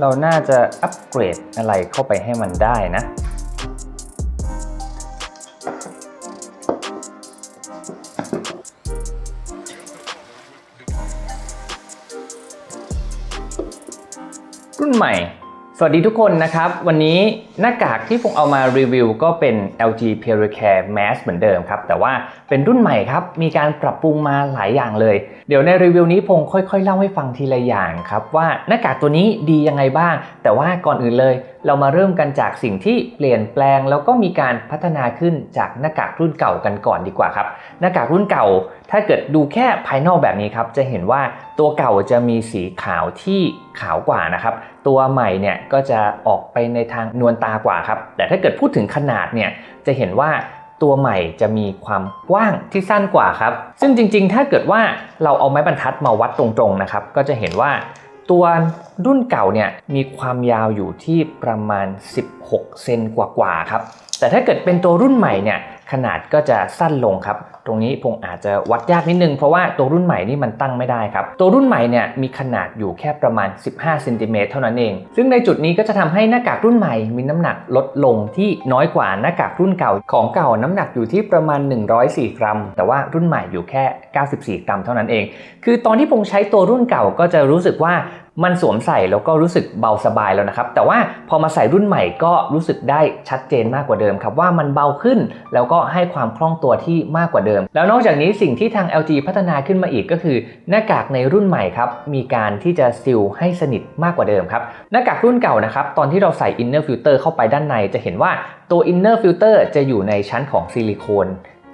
เราน่าจะอัปเกรดอะไรเข้าไปให้มันได้นะ รุ่นใหม่ สวัสดีทุกคนนะครับ วันนี้หน้ากากที่ผมเอามารีวิวก็เป็น LG p e r i c a r e Mask เหมือนเดิมครับ แต่ว่าเป็นรุ่นใหม่ครับ มีการปรับปรุงมาหลายอย่างเลย เดี๋ยวในรีวิวนี้พงค่อยๆ เล่าให้ฟังทีละอย่างครับ ว่าหน้ากากตัวนี้ดียังไงบ้าง แต่ว่าก่อนอื่นเลย เรามาเริ่มกันจากสิ่งที่เปลี่ยนแปลง แล้วก็มีการพัฒนาขึ้นจากหน้ากากรุ่นเก่ากันก่อนดีกว่าครับ หน้ากากรุ่นเก่า ถ้าเกิดดูแค่ภายนอกแบบนี้ครับจะเห็นว่า ตัวเก่าจะมีสีขาวที่ขาวกว่านะครับ ตัวใหม่เนี่ยก็จะออกไปในทางนวลตากว่าครับ แต่ถ้าเกิดพูดถึงขนาดเนี่ยจะเห็นว่าตัวใหม่จะมีความกว้างที่สั้นกว่าครับ ซึ่งจริงๆ ถ้าเกิดว่าเราเอาไม้บรรทัดมาวัดตรงๆนะครับ ก็จะเห็นว่าตัวรุ่นเก่าเนี่ยมีความยาวอยู่ที่ประมาณ 16 เซนกว่าๆครับ แต่ถ้าเกิดเป็นตัวรุ่นใหม่เนี่ยขนาดก็จะสั้นลงครับ ตรงนี้พงอาจจะวัดยากนิดนึงเพราะว่าตัวรุ่นใหม่นี่มันตั้งไม่ได้ครับ ตัวรุ่นใหม่เนี่ยมีขนาดอยู่แค่ประมาณ 15เซนติเมตรเท่านั้นเอง ซึ่งในจุดนี้ก็จะทำให้หน้ากากรุ่นใหม่มีน้ำหนักลดลงที่น้อยกว่าหน้ากากรุ่นเก่าของเก่าน้ำหนักอยู่ที่ประมาณ 104 กรัม แต่ว่ารุ่นใหม่อยู่แค่ 94 กรัมเท่านั้นเอง คือตอนที่พงใช้ตัวรุ่นเก่าก็จะรู้สึกว่า มันสวมใส่แล้วก็รู้สึกเบาสบายแล้วนะครับ แต่ว่าพอมาใส่รุ่นใหม่ก็รู้สึกได้ชัดเจนมากกว่าเดิมครับว่ามันเบาขึ้น แล้วก็ให้ความคล่องตัวที่มากกว่าเดิม แล้วนอกจากนี้สิ่งที่ทาง LG พัฒนาขึ้นมาอีกก็คือ หน้ากากในรุ่นใหม่ครับมีการที่จะซิลให้สนิทมากกว่าเดิมครับหน้ากากรุ่นเก่านะครับตอนที่เราใส่ inner filter เข้าไปด้านในจะเห็นว่าตัว inner filter จะอยู่ในชั้นของซิลิโคน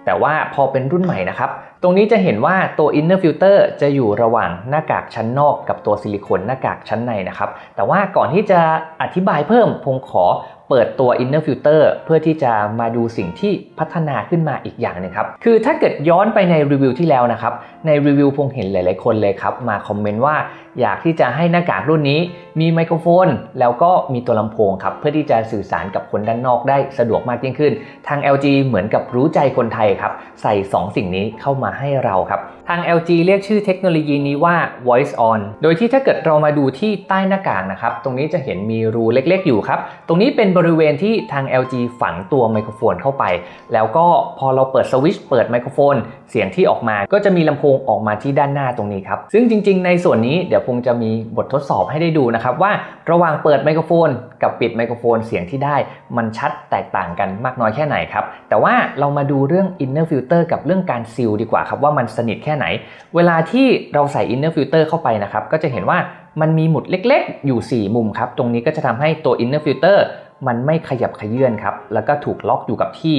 แต่ว่าพอเป็นรุ่นใหม่นะครับ ตรงนี้จะเห็นว่าตัว inner filter จะอยู่ระหว่างหน้ากากชั้นนอกกับตัวซิลิโคนหน้ากากชั้นในนะครับ แต่ว่าก่อนที่จะอธิบายเพิ่มพงขอเปิดตัว inner filter เพื่อที่จะมาดูสิ่งที่พัฒนาขึ้นมาอีกอย่างหนึงครับ คือถ้าเกิดย้อนไปในรีวิวที่แล้วนะครับ ในรีวิวพงเห็นหลาย ๆ คนเลยครับ มาคอมเมนต์ว่า อยากที่จะให้หน้ากากรุ่นนี้มีไมโครโฟน แล้วก็มีตัวลำโพงครับ เพื่อที่จะสื่อสารกับคนด้านนอกได้สะดวกมากยิ่งขึ้น ทาง LG เหมือนกับรู้ใจคนไทยครับ ใส่ 2 สิ่งนี้เข้ามาให้เราครับ ทาง LG เรียกชื่อเทคโนโลยีนี้ว่า voice on โดยที่ถ้าเกิดเรามาดูที่ใต้หน้ากากนะครับ ตรงนี้จะเห็นมีรูเล็กๆ อยู่ครับ ตรงนี้เป็นบริเวณที่ทาง LG ฝังตัวไมโครโฟนเข้าไป แล้วก็พอเราเปิดสวิตช์เปิดไมโครโฟน เสียงที่ออกมาก็จะมีลำโพงออกมาที่ด้านหน้าตรงนี้ครับ ซึ่งจริง ๆ ในส่วนนี้เดี๋ยวพงจะมีบททดสอบให้ได้ดูนะครับ ว่าระหว่างเปิดไมโครโฟน กับปิดไมโครโฟนเสียงที่ได้มันชัดแตกต่างกันมากน้อยแค่ไหนครับ แต่ว่าเรามาดูเรื่อง inner filter กับเรื่องการซีลดีกว่าครับว่ามันสนิทแค่ไหน เวลาที่เราใส่ inner filter เข้าไปนะครับก็จะเห็นว่ามันมีหมุดเล็กๆ อยู่ 4 มุมครับ ตรงนี้ก็จะทำให้ตัว inner filter มันไม่ขยับขยื่นครับ แล้วก็ถูกล็อกอยู่กับที่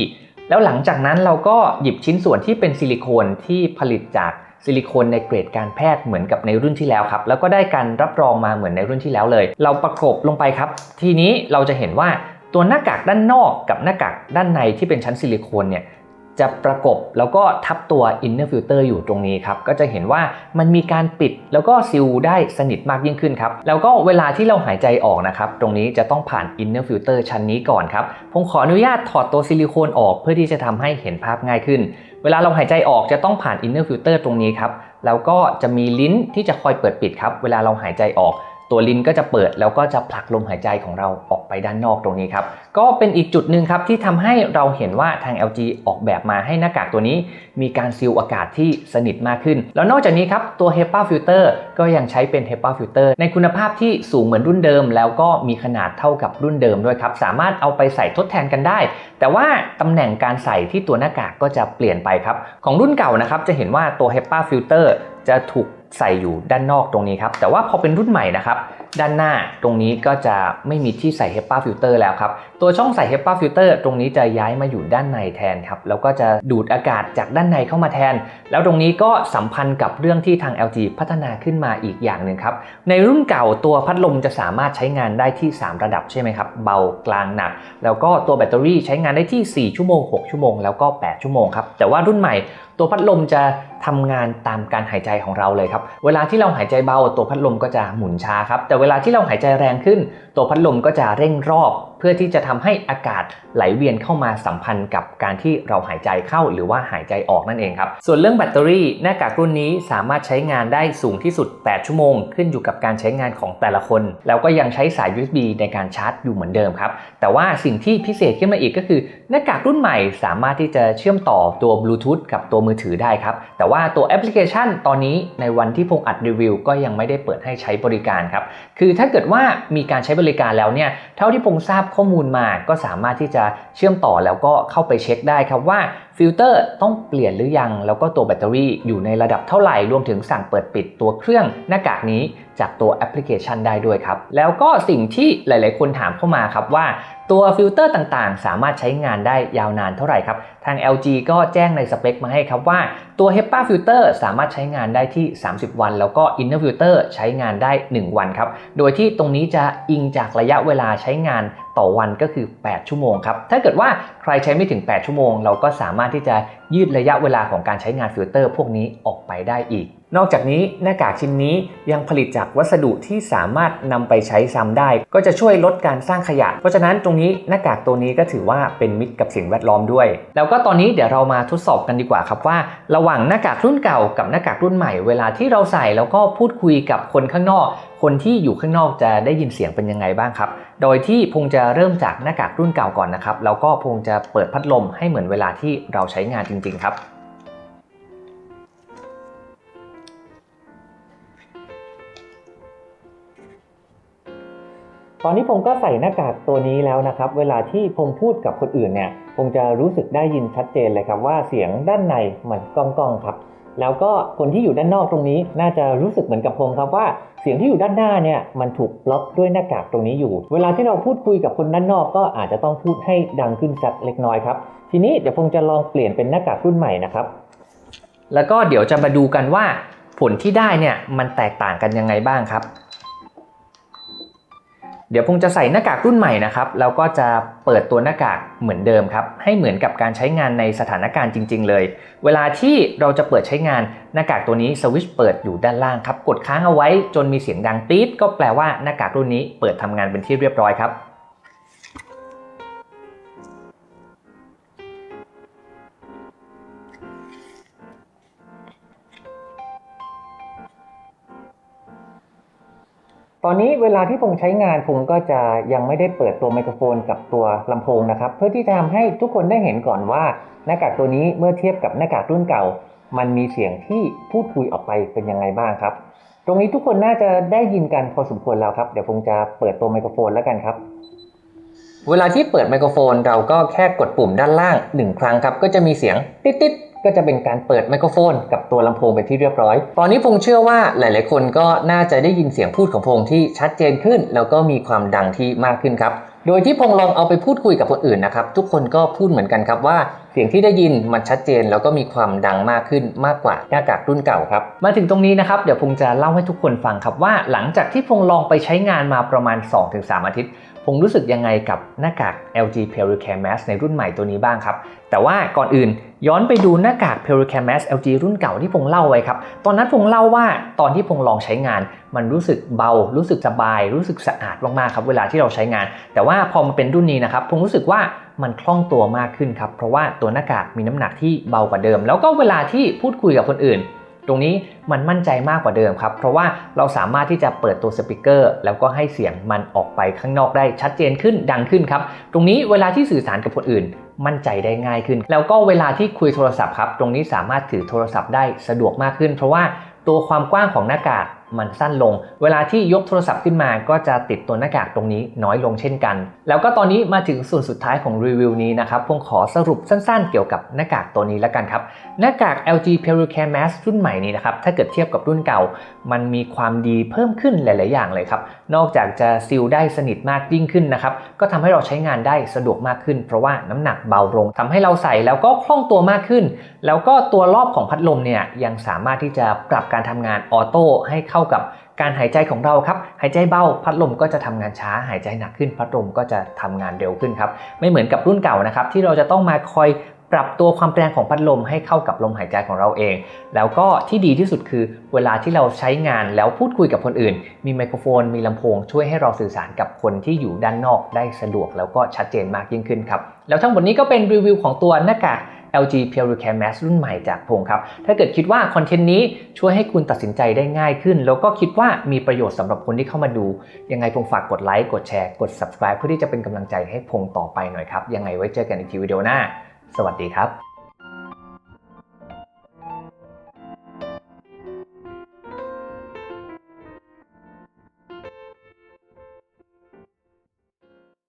แล้วหลังจากนั้นเราก็หยิบชิ้นส่วนที่เป็นซิลิโคนที่ผลิตจาก ซิลิโคนในเกรดการแพทย์เหมือนกับในรุ่นที่แล้วครับ แล้วก็ได้การรับรองมาเหมือนในรุ่นที่แล้วเลย เราประกบลงไปครับ ทีนี้เราจะเห็นว่าตัวหน้ากากด้านนอกกับหน้ากากด้านในที่เป็นชั้นซิลิโคนเนี่ยจะประกบแล้วก็ทับตัว inner filter อยู่ตรงนี้ครับ ก็จะเห็นว่ามันมีการปิดแล้วก็ซิลได้สนิทมากยิ่งขึ้นครับ แล้วก็เวลาที่เราหายใจออกนะครับ ตรงนี้จะต้องผ่าน inner filter ชั้นนี้ก่อนครับ ผมขออนุญาตถอดตัวซิลิโคนออกเพื่อที่จะทำให้เห็นภาพง่ายขึ้น เวลาเราหายใจออกจะต้องผ่านอินเนอร์ฟิลเตอร์ตรงนี้ครับ แล้วก็จะมีลิ้นที่จะคอยเปิดปิดครับ เวลาเราหายใจออก ตัวลิ้นก็จะเปิดแล้วก็จะผลักลมหายใจของเราออกไปด้านนอกตรงนี้ครับก็เป็นอีกจุดหนึ่งครับที่ทำให้เราเห็นว่าทาง LG ออกแบบมาให้หน้ากากตัวนี้มีการซีลอากาศที่สนิทมากขึ้น แล้วนอกจากนี้ครับตัว HEPA filter ก็ยังใช้เป็น HEPA filter ในคุณภาพที่สูงเหมือนรุ่นเดิม แล้วก็มีขนาดเท่ากับรุ่นเดิมด้วยครับสามารถเอาไปใส่ทดแทนกันได้ แต่ว่าตำแหน่งการใส่ที่ตัวหน้ากากก็จะเปลี่ยนไปครับของรุ่นเก่านะครับจะเห็นว่าตัว HEPA filter จะถูก ใส่อยู่ด้านนอกตรงนี้ครับแต่ว่าพอเป็นรุ่นใหม่นะครับ ด้านหน้าตรงนี้ก็จะไม่มีที่ใส่ HEPA filter แล้วครับ ตัวช่องใส่ HEPA filter ตรงนี้จะย้ายมาอยู่ด้านในแทนครับ แล้วก็จะดูดอากาศจากด้านในเข้ามาแทน แล้วตรงนี้ก็สัมพันธ์กับเรื่องที่ทาง LG พัฒนาขึ้นมาอีกอย่างหนึ่งครับ ในรุ่นเก่าตัวพัดลมจะสามารถใช้งานได้ที่ 3 ระดับใช่ไหมครับ เบากลางหนัก แล้วก็ตัวแบตเตอรี่ใช้งานได้ที่ 4 ชั่วโมง 6 ชั่วโมง แล้วก็ 8 ชั่วโมงครับ แต่ว่ารุ่นใหม่ตัวพัดลมจะทำงานตามการหายใจของเราเลยครับ เวลาที่เราหายใจเบาตัวพัดลมก็จะหมุนช้าครับ แต่เววลาที่เราหายใจแรงขึ้น ตัวพัดลมก็จะเร่งรอบ พื่อที่จะทำให้อากาศไหลเวียนเข้ามาสัมพันธ์กับการที่เราหายใจเข้าหรือว่าหายใจออกนั่นเองครับ ส่วนเรื่องแบตเตอรี่หน้ากากรุ่นนี้สามารถใช้งานได้สูงที่สุด 8 ชั่วโมง ขึ้นอยู่กับการใช้งานของแต่ละคน แล้วก็ยังใช้สาย USB ในการชาร์จอยู่เหมือนเดิมครับ แต่ว่าสิ่งที่พิเศษขึ้นมาอีกก็คือ หน้ากากรุ่นใหม่สามารถที่จะเชื่อมต่อตัวบลูทูธกับตัวมือถือได้ครับแต่ว่าตัวแอปพลิเคชันตอนนี้ในวันที่พงอัดรีวิว ก็ยังไม่ได้เปิดให้ใช้บริการครับคือถ้าเกิดว่ามีการใช้บริการแล้วเนี่ยเท่าที่พงทราบข้อมูลมาก็สามารถที่จะเชื่อมต่อแล้วก็เข้าไปเช็คได้ครับว่าฟิลเตอร์ต้องเปลี่ยนหรือยัง แล้วก็ตัวแบตเตอรี่อยู่ในระดับเท่าไหร่ รวมถึงสั่งเปิดปิดตัวเครื่องหน้ากากนี้จากตัวแอปพลิเคชันได้ด้วยครับ แล้วก็สิ่งที่หลาย ๆ คนถามเข้ามาครับว่า ตัวฟิลเตอร์ต่างๆ สามารถใช้งานได้ยาวนานเท่าไหร่ครับ ทาง LG ก็แจ้งในสเปคมาให้ครับว่าตัว HEPA filter สามารถใช้งานได้ที่ 30 วัน แล้วก็ Inner filter ใช้งานได้ 1 วันครับ โดยที่ตรงนี้จะอิงจากระยะเวลาใช้งานต่อวันก็คือ 8 ชั่วโมงครับ ถ้าเกิดว่าใครใช้ไม่ถึง 8 ชั่วโมง เราก็สามารถที่จะยืดระยะเวลาของการใช้งานฟิลเตอร์พวกนี้ออกไปได้อีก นอกจากนี้หน้ากากชิ้นนี้ยังผลิตจากวัสดุที่สามารถนำไปใช้ซ้ำได้ ก็จะช่วยลดการสร้างขยะ เพราะฉะนั้นตรงนี้หน้ากากตัวนี้ก็ถือว่าเป็นมิตรกับสิ่งแวดล้อมด้วย แล้วก็ตอนนี้เดี๋ยวเรามาทดสอบกันดีกว่าครับว่า ระหว่างหน้ากากรุ่นเก่ากับหน้ากากรุ่นใหม่เวลาที่เราใส่แล้วก็พูดคุยกับคนข้างนอก คนที่อยู่ข้างนอกจะได้ยินเสียงเป็นยังไงบ้างครับ โดยที่พงจะเริ่มจากหน้ากากรุ่นเก่าก่อนนะครับแล้วก็พงจะเปิดพัดลมให้เหมือนเวลาที่เราใช้งานจริง ๆ ครับ ตอนนี้ผมก็ใส่หน้ากากตัวนี้แล้วนะครับ เวลาที่ผมพูดกับคนอื่นเนี่ยผมจะรู้สึกได้ยินชัดเจนเลยครับว่าเสียงด้านในมันก้องๆครับ แล้วก็คนที่อยู่ด้านนอกตรงนี้น่าจะรู้สึกเหมือนกับผมครับว่าเสียงที่อยู่ด้านหน้าเนี่ยมันถูกบล็อกด้วยหน้ากากตรงนี้อยู่ เวลาที่เราพูดคุยกับคนด้านนอกก็อาจจะต้องพูดให้ดังขึ้นสักเล็กน้อยครับทีนี้เดี๋ยวผมจะลองเปลี่ยนเป็นหน้ากากรุ่นใหม่นะครับแล้วก็เดี๋ยวจะมาดูกันว่าผลที่ได้เนี่ยมันแตกต่างกันยังไงบ้างครับ เดี๋ยวพงจะใส่หน้ากากรุ่นใหม่นะครับแล้วก็จะเปิดตัวหน้ากากเหมือนเดิมครับให้เหมือนกับการใช้งานในสถานการณ์จริง ๆ เลย เวลาที่เราจะเปิดใช้งานหน้ากากตัวนี้สวิตช์เปิดอยู่ด้านล่างครับกดค้างเอาไว้จนมีเสียงดังตี๊ดก็แปลว่าหน้ากากรุ่นนี้เปิดทำงานเป็นที่เรียบร้อยครับ ตอนนี้เวลาที่ผมใช้งานผมก็จะยังไม่ได้เปิดตัวไมโครโฟนกับตัวลำโพงนะครับ เพื่อที่จะทำให้ทุกคนได้เห็นก่อนว่า หน้ากากตัวนี้เมื่อเทียบกับหน้ากากรุ่นเก่า มันมีเสียงที่พูดคุยออกไปเป็นยังไงบ้างครับ ตรงนี้ทุกคนน่าจะได้ยินกันพอสมควรแล้วครับ เดี๋ยวผมจะเปิดตัวไมโครโฟนแล้วกันครับ เวลาที่เปิดไมโครโฟนเราก็แค่กดปุ่มด้านล่างหนึ่งครั้งครับ ก็จะมีเสียงติ๊ด ก็จะเป็นการเปิดไมโครโฟน กับตัวลำโพงไปที่เรียบร้อย ตอนนี้พงเชื่อว่าหลาย ๆ คนก็น่าจะได้ยินเสียงพูดของพงที่ชัดเจนขึ้น แล้วก็มีความดังที่มากขึ้นครับ โดยที่พงลองเอาไปพูดคุยกับคนอื่นนะครับ ทุกคนก็พูดเหมือนกันครับว่าเสียงที่ได้ยินมันชัดเจนแล้วก็มีความดังมากขึ้นมากกว่าหน้ากากรุ่นเก่าครับ มาถึงตรงนี้นะครับเดี๋ยวพงจะเล่าให้ทุกคนฟังครับว่า หลังจากที่พงลองไปใช้งานมาประมาณ 2-3 อาทิตย์ ผมรู้สึกยังไงกับหน้ากาก LG p e r i c a r e Mask ในรุ่นใหม่ตัวนี้บ้างครับ แต่ว่าก่อนอื่นย้อนไปดูหน้ากาก p e r i c a r e Mask LG รุ่นเก่าที่ผมเล่าไว้ครับ ตอนนั้นผมเล่าว่าตอนที่ผมลองใช้งาน มันรู้สึกเบา รู้สึกสบาย รู้สึกสะอาดมากๆครับเวลาที่เราใช้งาน แต่ว่าพอมาเป็นรุ่นนี้นะครับผมรู้สึกว่ามันคล่องตัวมากขึ้นครับ เพราะว่าตัวหน้ากากมีน้ำหนักที่เบากว่าเดิม แล้วก็เวลาที่พูดคุยกับคนอื่น ตรงนี้มันมั่นใจมากกว่าเดิมครับ เพราะว่าเราสามารถที่จะเปิดตัวสปีกเกอร์แล้วก็ให้เสียงมันออกไปข้างนอกได้ชัดเจนขึ้นดังขึ้นครับ ตรงนี้เวลาที่สื่อสารกับคนอื่น มั่นใจได้ง่ายขึ้น แล้วก็เวลาที่คุยโทรศัพท์ครับ ตรงนี้สามารถถือโทรศัพท์ได้สะดวกมากขึ้น เพราะว่าตัวความกว้างของหน้ากาก มันสั้นลง เวลาที่ยกโทรศัพท์ขึ้นมาก็จะติดตัวหน้ากากตรงนี้น้อยลงเช่นกัน แล้วก็ตอนนี้มาถึงส่วนสุดท้ายของรีวิวนี้นะครับผมขอสรุปสั้นๆ เกี่ยวกับหน้ากากตัวนี้แล้วกันครับ หน้ากาก LG p e r i c a r e Mask รุ่นใหม่นี้นะครับ ถ้าเกิดเทียบกับรุ่นเก่า มันมีความดีเพิ่มขึ้นหลาย ๆ อย่างเลยครับ นอกจากจะซีลได้สนิทมากยิ่งขึ้นนะครับ ก็ทำให้เราใช้งานได้สะดวกมากขึ้น เพราะว่าน้ำหนักเบาลงทำให้เราใส่แล้วก็คล่องตัวมากขึ้น แล้วก็ตัวรอบของพัดลมเนี่ยยังสามารถที่จะปรับการทำงานออโต้ให้เข้ากับการหายใจของเราครับ หายใจเบาพัดลมก็จะทำงานช้า หายใจหนักขึ้นพัดลมก็จะทำงานเร็วขึ้นครับ ไม่เหมือนกับรุ่นเก่านะครับที่เราจะต้องมาคอยปรับตัวความแรงของพัดลมให้เข้ากับลมหายใจของเราเอง แล้วก็ที่ดีที่สุดคือเวลาที่เราใช้งานแล้วพูดคุยกับคนอื่น มีไมโครโฟน มีลำโพง ช่วยให้เราสื่อสารกับคนที่อยู่ด้านนอกได้สะดวกแล้วก็ชัดเจนมากยิ่งขึ้นครับ แล้วทั้งหมดนี้ก็เป็นรีวิวของตัวหน้ากาก LG Pure Care Max รุ่นใหม่จากพงครับ ถ้าเกิดคิดว่าคอนเทนต์นี้ช่วยให้คุณตัดสินใจได้ง่ายขึ้น แล้วก็คิดว่ามีประโยชน์สำหรับคนที่เข้ามาดู ยังไงพงฝากกดไลค์กดแชร์กด subscribe เพื่อที่จะเป็นกำลังใจให้พงต่อไปหน่อยครับ ยังไงไว้เจอกันอีกทีวิดีโอหน้า สวัสดีครับ